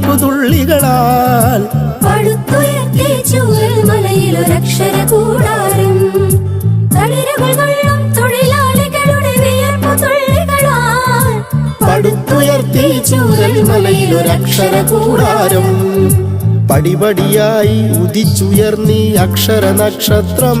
തുള്ളികളാൽ പടുത്തുയർത്തി ചൂരൽ മലയിലൊരക്ഷര കൂടാരം. തളിരുകൾ കൊള്ളും തൊഴിലാളികളുടെ വിയർപ്പു തുള്ളികളാൽ പടുത്തുയർത്തി ചൂരൽ മലയിലൊരക്ഷര കൂടാരം. പടിപടിയായി ഉദിച്ചുയർന്നീ അക്ഷര നക്ഷത്രം.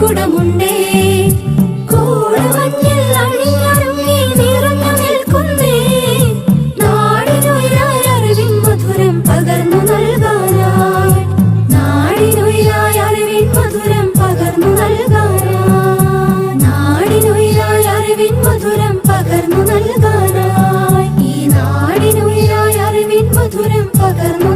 കുടമുണ്ടേ. മധുരം പകർന്നു നൽകാനായി. മധുരം പകർന്നു മധുരം പകർന്നു ഈ നാടിനുയരായ അറിവിൻ മധുരം പകർന്നു